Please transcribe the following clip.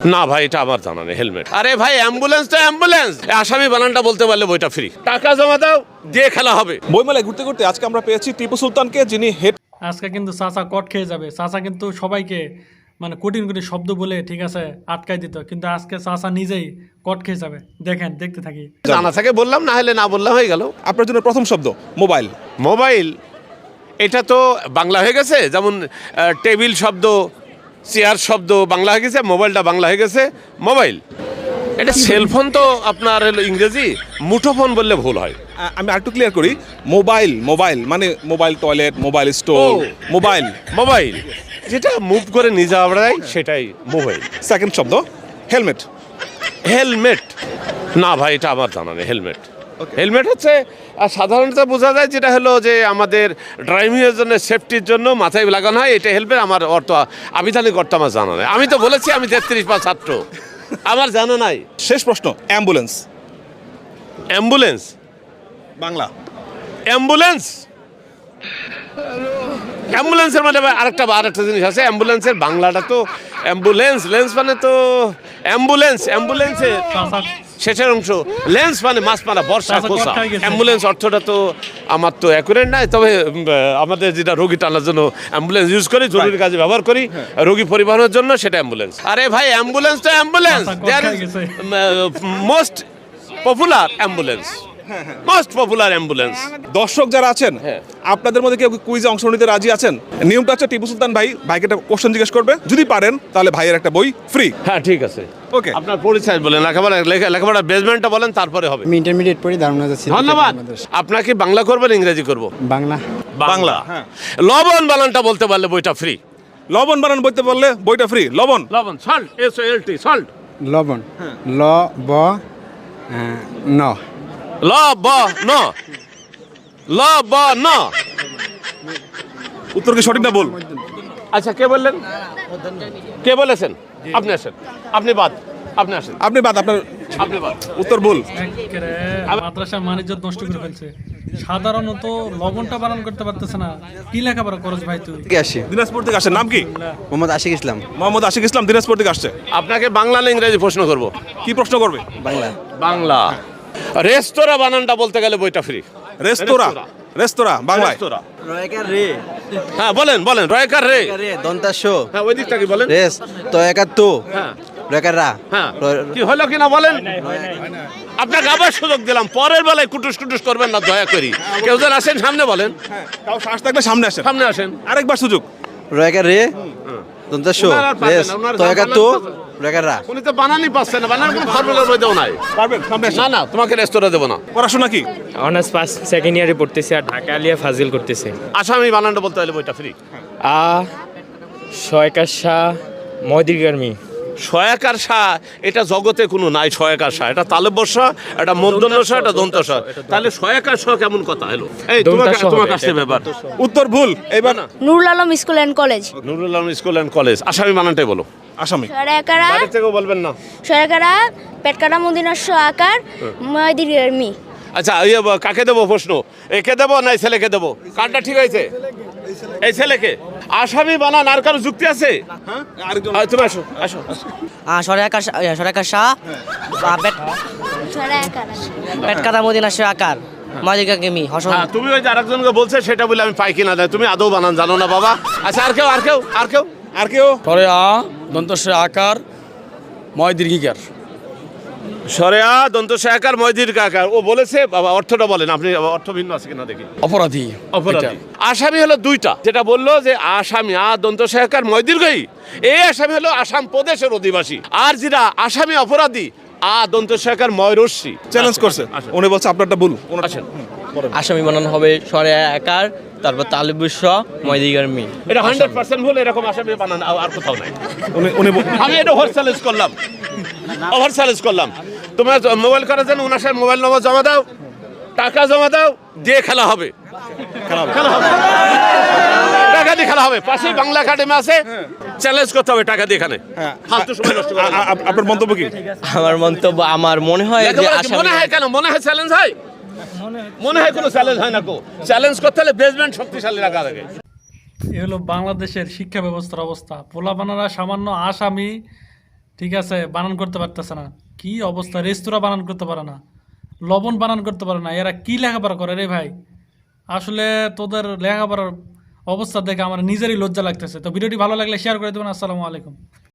না ভাই এটা আমার জানা নেই হেলমেট আরে ভাই অ্যাম্বুলেন্স তো অ্যাম্বুলেন্স আসামি বানানটা বলতে পারলে বইটা ফ্রি টাকা জমা দাও দিয়ে খেলা হবে। বইমেলায় ঘুরতে ঘুরতে আজকে আমরা পেয়েছি টিপু সুলতানকে যিনি হেড আজকে কিন্তু চাচা কট খেয়ে যাবে। চাচা কিন্তু সবাইকে মানে কঠিন কঠিন শব্দ বলে ঠিক আছে আটকাই দিত। কিন্তু আজকে চাচা নিজেই কট খেয়ে যাবে। দেখেন দেখতে থাকি। জানা থাকে বললাম না হলে না বললাম হয়ে গেল। আপনার জন্য প্রথম শব্দ মোবাইল মোবাইল এটা তো বাংলা হয়ে গেছে? যেমন টেবিল শব্দ চেয়ার শব্দ বাংলা হয়ে গেছে মোবাইলটা বাংলা হয়ে গেছে মোবাইল। এটা সেলফোন তো আপনার হলো ইংরেজি মুঠোফোন বললে ভুল হয়। আমি আরেকটু ক্লিয়ার করি মোবাইল মোবাইল মানে mobile toilet mobile store mobile. Mobile. যেটা মুভ করে নিয়ে যাওয়া যায় সেটাই মোবাইল। সেকেন্ড শব্দ হেলমেট হেলমেট না ভাই এটা আমার জানা নেই হেলমেট হেলমেট হচ্ছে আর সাধারণত বোঝা যায় যেটা হলো যে আমাদের ড্রাইভিংয়ের জন্য সেফটির জন্য মাথায় লাগানো হয় এটা হেলমেট আমার অর্থ আবিধানিক অর্থ আমার জানা নেই। আমি তো বলেছি আমি তেত্রিশ পাস ছাত্র আমার জানা নাই। শেষ প্রশ্ন অ্যাম্বুলেন্স অ্যাম্বুলেন্স বাংলা। অ্যাম্বুলেন্স অ্যাম্বুলেন্সের মানে আরেকটা আরেকটা জিনিস আছে অ্যাম্বুলেন্সের বাংলাটা তো অ্যাম্বুলেন্স লেন্স মানে তো অ্যাম্বুলেন্স অ্যাম্বুলেন্সের শেষের অংশ। লেন্স মানে মাছ মারা বর্ষা কোষা খোসা অ্যাম্বুলেন্স অর্থটা তো আমার তো অ্যাকুরেট নাই তবে আমাদের যেটা রোগী টানার জন্য অ্যাম্বুলেন্স ইউজ করি জরুরি কাজে ব্যবহার করি রোগী পরিবহনের জন্য সেটা অ্যাম্বুলেন্স। আরে ভাই অ্যাম্বুলেন্স তো ambulance. Most popular ambulance. Most popular ambulance দর্শক যারা আছেন হ্যাঁ। আপনাদের মধ্যে কেউ কুইজে অংশ নিতে রাজি আছেন? নিয়মটা হচ্ছে টিপু সুলতান ভাই ভাইকে একটা কোশ্চেন জিজ্ঞেস করবে। যদি পারেন তাহলে ভাইয়ের একটা বই ফ্রি হ্যাঁ ঠিক আছে। ওকে আপনার পরিচয় বলেন লেখাপড়া লেখা- লেখাপড়া বেসমেন্টটা বলেন তারপরে হবে। আমি ইন্টারমিডিয়েট পড়ি দারুণা যাচ্ছি ধন্যবাদ। আপনাকে বাংলা করবেন ইংরেজি করব? বাংলা। বাংলা। হ্যাঁ। লবণ বানানটা বলতে পারলে বইটা ফ্রি লবণ বানান বইতে বললে বইটা ফ্রি লবণ। লবণ salt S L T salt লবণ। ল ব ন। ল ব ন। ল ব ন। উত্তর কি সঠিক না বল আচ্ছা কে বললেন? কে বলেছেন? আপনি আসেন। আপনি বাদ। আপনি আসেন। আপনি বাদ আপনার আপনি বাদ। উত্তর মাদ্রাসা মানিজ্য নষ্ট করে ফেলছে। সাধারণত লবণটা বানান করতে পারতেছে না। কি লেখাপড়া করছ ভাই তুই? আসি। দিনাজপুর থেকে আসছে নাম কি? মোহাম্মদ আশিক ইসলাম। মোহাম্মদ আশিক ইসলাম দিনাজপুর থেকে আসছে। আপনাকে বাংলা না ইংরেজি প্রশ্ন করব। কি প্রশ্ন করবে? বাংলা। বাংলা। রেস্তোরাঁ বানানটা বলতে গেলে বইটা ফ্রি রেস্তোরাঁ? রেস্তোরাঁ। বাংলায়? রয়কার রে। হ্যাঁ বলেন বলেন রয়কার রে। রে দন্তাস হ্যাঁ ওই দিকটা কি বলেন? রেস তো একার তো। হ্যাঁ। রয়কার রা। হ্যাঁ। কি হলো কিনা বলেন? আপনাকে আবার সুযোগ দিলাম পরের বেলায় কুটুস কুটুস করবেন না দয়া করি। কেউ যেন আসেন সামনে বলেন। তাও শ্বাস থাকলে সামনে আসেন। সামনে আসেন। আরেকবার সুযোগ। রয়কার রে। তো উনি তো বানানি পাচ্ছেন না বানান কোনো ফর্মুলার নাই। পারবেন সামনে না না তোমাকে রেস্তোরাঁ দেবো না। পড়াশোনা কি? অনার্স ফার্স্ট সেকেন্ড ইয়ারে পড়তেছে আর ঢাকা আলিয়া ফাজিল করতেছে। আসামি বানানটা বলতে হলে বইটা ফ্রি আ সয়কাশা শাহ মদির গার্মি। সয়াকার শাহ এটা জগতে কোনো নাই সয়াকার শাহ। এটা তালব্যসা এটা মন্দন্যসা এটা দন্তসা তাহলে সয়াকার শাহ কেমন কথা? হলো এই তোমাকে দন্তাসহ তোমার কাছে ব্যাপার। উত্তর ভুল এবার Nurul Alam school and college. Nurul Alam school and college. আসামি বানানটাই বলো। আসামি। সরাকারা বাড়ি থেকেও বলবেন না। সরাকারা পেটকাটা মদিনাস্য আকার ময়দির মি আচ্ছা ইয়ে কাকে দেবো প্রশ্ন? একে দেবো না এই ছেলেকে দেবো? কারটা ঠিক হয়েছে? এই ছেলেকে? আসামি বানান আর কারও যুক্তি আছে? আরেকজন আয়, তুমি আসো আসো। সরকার সরকার শাহ। পেটকাটা মদিনা সে আকার। মাদিকা গেমি হসন। হ্যাঁ তুমি ওই যে আরেকজনকে বলছে সেটা বলে আমি পাই কিনা দেয়। তুমি আদৌ বানান জানো না বাবা? আচ্ছা আর কেউ আর কেউ আর কেউ আর কেউ? পরে আ দন্তস্বরে আকার ময় দীর্ঘিকার। সরে আ দন্ত সহায়কার ময়দির কাকার। ও বলেছে বাবা অর্থটা বলেন আপনি অর্থ ভিন্ন আছে কিনা দেখি। অপরাধী। অপরাধী। আসামি হলো দুইটা। যেটা বলল যে আসামি আ দন্ত সহায়কার ময়দির গাই। এই আসামি হলো আসাম প্রদেশের অধিবাসী। আর যেটা আসামি অপরাধী আ দন্ত সহায়কার ময়রস্যি চ্যালেঞ্জ করছে। উনি বলছে আপনারটা ভুল। ওনার- আসেন আসামি বানানো হবে সরে আকার তারপর তালিবুস ময়দি গার্মি এটা হান্ড্রেড পার্সেন্ট ভুল এরকম আসামি বানান আর কোথাও নাই। উনি উনি আমি এটা চ্যালেঞ্জ করলাম। ওভার চ্যালেঞ্জ করলাম। তোমার মোবাইল করার জন্য ওনার সাথে মোবাইল নম্বর জমা দাও টাকা জমা দাও দিয়ে খেলা হবে। খেলা হবে। টাকা দিয়ে খেলা হবে। পাশেই বাংলা একাডেমি আছে। চ্যালেঞ্জ করতে হবে টাকা দিয়ে এখানে। হ্যাঁ। আপনার মন্তব্য কি? আমার মন্তব্য আমার মনে হয় মনে হয় কেন? মনে হয় চ্যালেঞ্জ হয়? মনে হয় কোনো চ্যালেঞ্জ হয় না কো? চ্যালেঞ্জ করতে হলে বেসমেন্ট শক্তিশালী রাখা লাগে। এ হলো বাংলাদেশের শিক্ষা ব্যবস্থার অবস্থা। পোলাপানারা সামান্য আসামি ঠিক আছে, বানান করতে পারতেছে না। কি অবস্থা? রেস্তোরাঁ বানান করতে পারে না। লবণ বানান করতে পারে না। এরা কি লেখাপড়া করে রে ভাই? আসলে তোদের লেখাপড়ার অবস্থা দেখে আমার নিজেরই লজ্জা লাগতেছে। তো ভিডিওটি ভালো লাগলে শেয়ার করে দেবেন। আসসালামু আলাইকুম।